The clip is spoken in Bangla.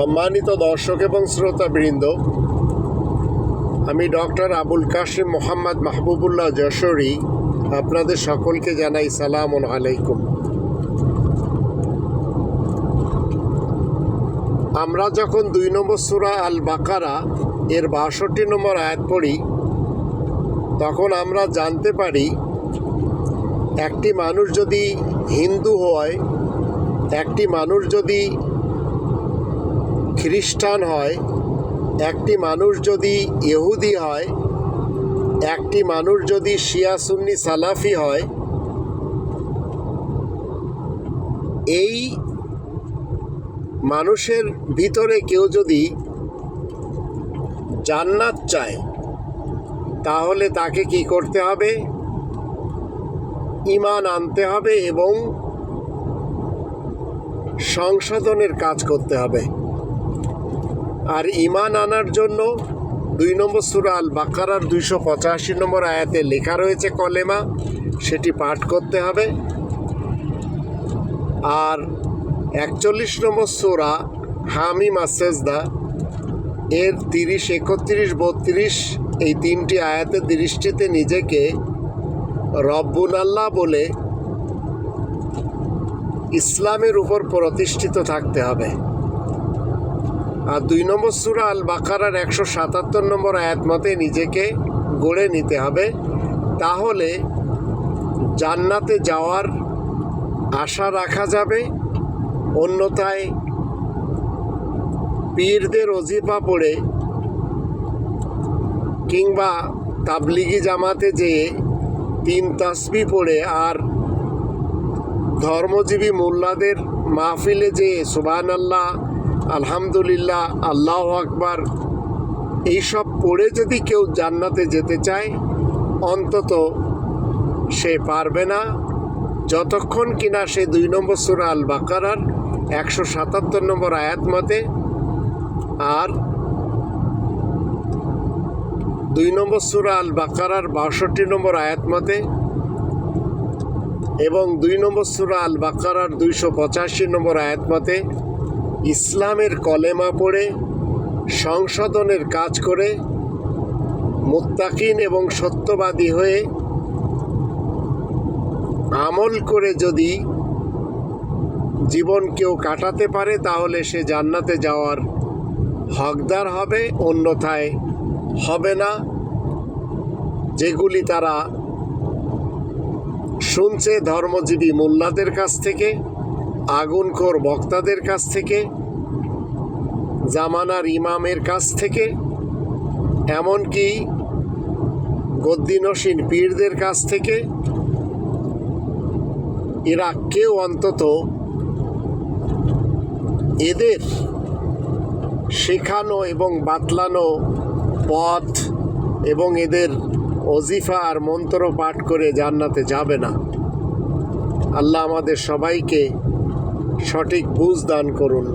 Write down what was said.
সম্মানিত দর্শক এবং শ্রোতাবৃন্দ, আমি ডক্টর আবুল কাশিম মোহাম্মদ মাহবুবুল্লাহ যশোরী আপনাদের সকলকে জানাই সালাম আলাইকুম। আমরা যখন দুই নম্বর সুরা আল বাকারা এর বাষট্টি নম্বর আয়াত পড়ি, তখন আমরা জানতে পারি, একটি মানুষ যদি হিন্দু হয়, একটি মানুষ যদি খ্রিস্টান হয়, একটি মানুষ যদি ইহুদি হয়, একটি মানুষ যদি শিয়া, সুন্নি, সালাফি হয়, এই মানুষের ভিতরে কেউ যদি জান্নাত চায়, তাহলে তাকে কি করতে হবে? ইমান আনতে হবে এবং সংশোধনের কাজ করতে হবে। আর ইমান আনার জন্য দুই নম্বর সুরা আল বাকারার দুইশো পঁচাশি নম্বর আয়াতে লেখা রয়েছে কলেমা, সেটি পাঠ করতে হবে। আর একচল্লিশ নম্বর সুরা হামি মাসেজদা এর তিরিশ, একত্রিশ, বত্রিশ, এই তিনটি আয়াতের দৃষ্টিতে নিজেকে রব্বুল আল্লাহ বলে ইসলামের উপর প্রতিষ্ঠিত থাকতে হবে। আর দুই নম্বর সুরা আল বাকারার একশো সাতাত্তর নম্বর আয়াত মতে নিজেকে গড়ে নিতে হবে। তাহলে জান্নাতে যাওয়ার আশা রাখা যাবে। অন্যথায় পীরদের অজিফা পড়ে কিংবা তাবলিগি জামাতে যেয়ে তিন তাসবি পড়ে আর ধর্মজীবী মোল্লাদের মাহফিলে যেয়ে সুবান আল্লাহ আলহামদুলিল্লাহ, আল্লাহ আকবার। এইসব পড়ে যদি কেউ জান্নাতে যেতে চায়, অন্তত সে পারবে না। যতক্ষণ কিনা সে দুই নম্বর সুরা আল বাকারার একশো সাতাত্তর নম্বর আয়াত মতে আর দুই নম্বর সুরা আল বাকারার বাষট্টি নম্বর আয়াত মতে এবং দুই নম্বর সুরা আল বাকারার দুইশো পঁচাশি নম্বর আয়াত মতে ইসলামের কলেমা পড়ে, সংশোধনের কাজ করে, মুত্তাকিন এবং সত্যবাদী হয়ে আমল করে যদি জীবন কেউ কাটাতে পারে, তাহলে সে জান্নাতে যাওয়ার হকদার হবে, অন্যথায় হবে না। যেগুলি তারা শুনছে ধর্মজীবী মোল্লাদের কাছ থেকে আগুনখোর বক্তাদের কাছ থেকে, জামানার ইমামের কাছ থেকে, এমনকি গদ্দিনসীন পীরদের কাছ থেকে, এরা কেউ অন্তত এদের শেখানো এবং বাতলানো পথ এবং এদের অজিফা আর মন্ত্র পাঠ করে জান্নাতে যাবে না। আল্লাহ আমাদের সবাইকে সঠিক বুঝ দান করুন।